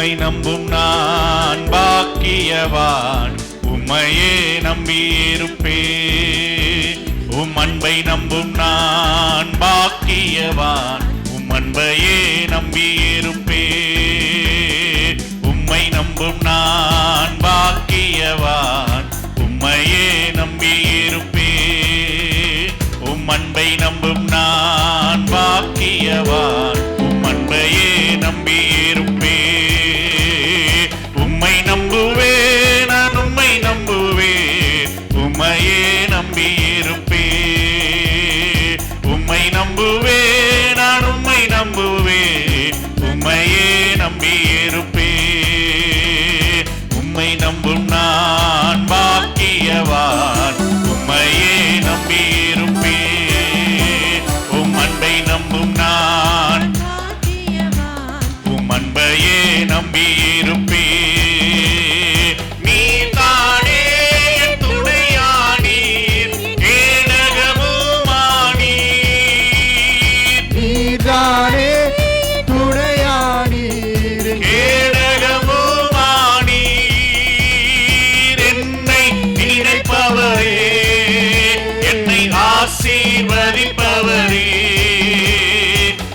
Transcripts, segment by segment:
உம்மை நம்பும் நான் பாக்கியவான். உம்மையே நம்பியிருப்பே. உம் அன்பை நம்பும் நான் பாக்கியவான். உம் அன்பையே நம்பியிருப்பே. உம்மை நம்பும் நான் பாக்கியவான். உம்மையே நம்பியிருப்பே. உம் அன்பை நம்பும் நான் பாக்கியவான். மதிப்பவரே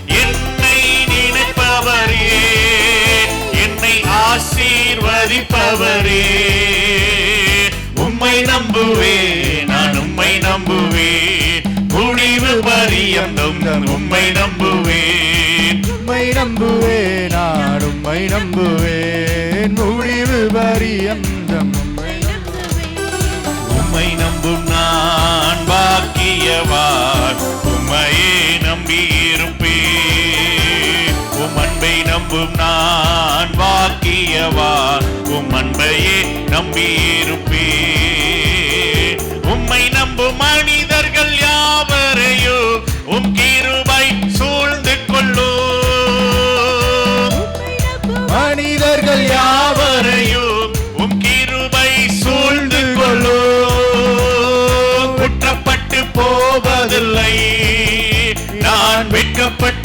என்னை நினைப்பவரே. என்னை ஆசீர்வதிப்பவரே. உம்மை நம்புவேன் நான் உம்மை நம்புவேன். முடிவு பரியந்தம் நான் உம்மை நம்புவேன். உம்மை நம்புவேன் நான் உம்மை நம்புவேன். முடிவு பரியந்தம் உம்மை நம்புவேன். உம்மை நம்பும் நான் பெரியவர் உம்மையே நம்பி இருப்பே உம் அன்பை நம்பும் நான் வாக்கியவார். உம் அன்பையே நம்பி இருப்பே உம்மை நம்பும் மனிதர்கள் யாவரையும்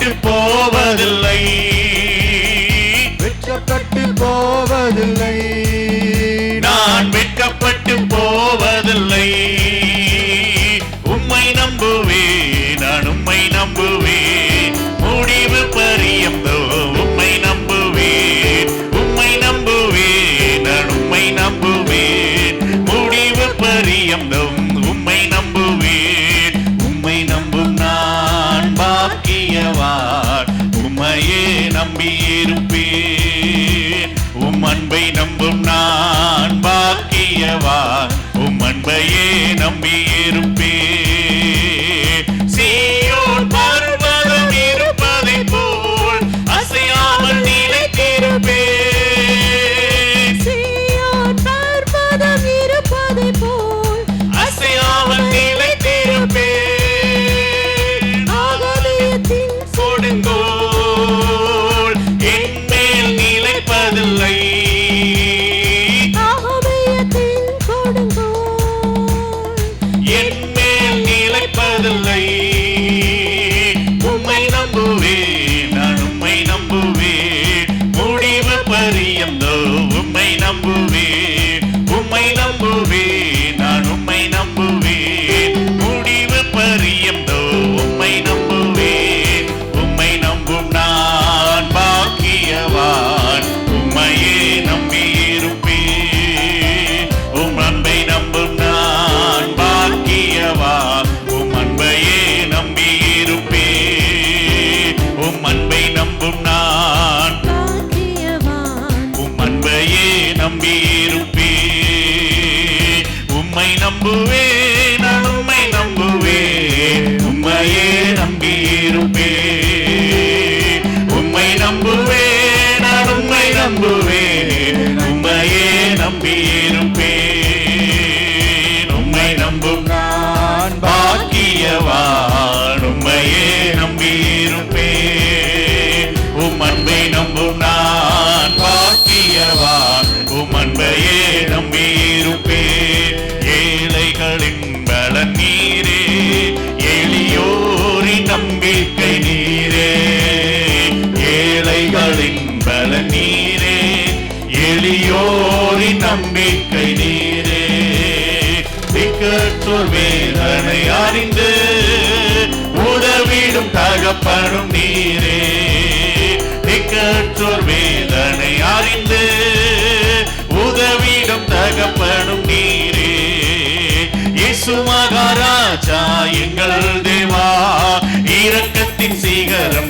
விட்டு போவதில்லை. நம்பி the lane. நம்புவேன் உண்மையே நம்பியே நம்பிக்கை நீரே. திக்கற்றோர் வேதனை அறிந்து உதவிடும் தகப்பனும் நீரே. திக்கற்றோர் வேதனை அறிந்து உதவிடும் தகப்பனும் நீரே. இயேசு மகாராஜா எங்கள் தேவா இரக்கத்தின் சீகரம்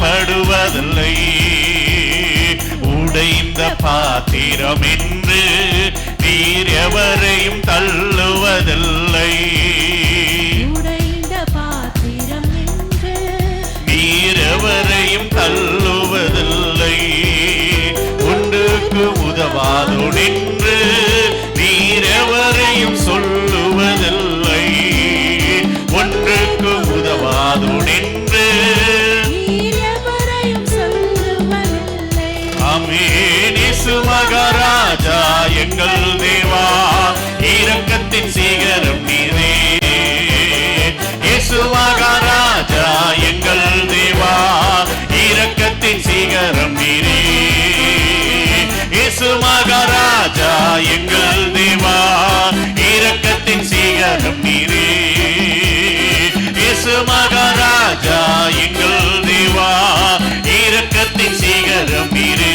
கைவிடப்படுவதில்லை உடைந்த பாத்திரம் என்று நீர் எவரையும் தள்ளுவதில்லை. உடைந்த பாத்திரம் என்று நீர் எவரையும் தள்ளுவதில்லை. ஒன்றுக்கு உதவாதோ நின்று நீர் எவரையும் சொல்லுவதில்லை எங்கள் தேவா இரக்கத்தின் சீகரம் நீரே. இயேசு மகாராஜா எங்கள் தேவா இரக்கத்தின் சீகரம் நீரே. இயேசு மகாராஜா எங்கள் தேவா இரக்கத்தின் சீகரம் நீரே. இயேசு மகாராஜா எங்கள் தேவா இரக்கத்தின் சீகரம் நீரே.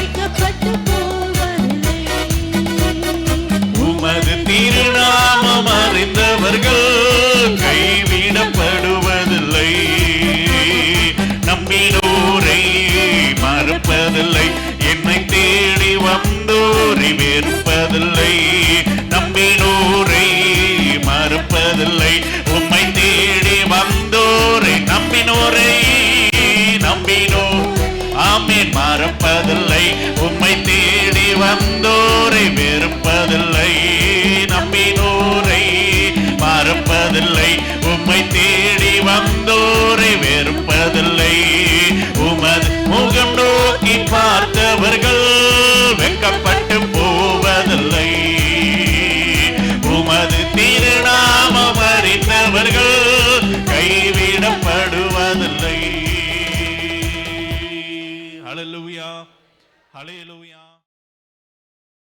மறப்பதில்லை என்னை தேடி வந்தோரை வெறுப்பதில்லை. நம்பினோரை மறுப்பதில்லை. உம்மை தேடி வந்தோரை நம்பினோரை நம்பினோ ஆமீன் மறப்பதில்லை. உம்மை தேடி வந்த வெட்கப்பட்டு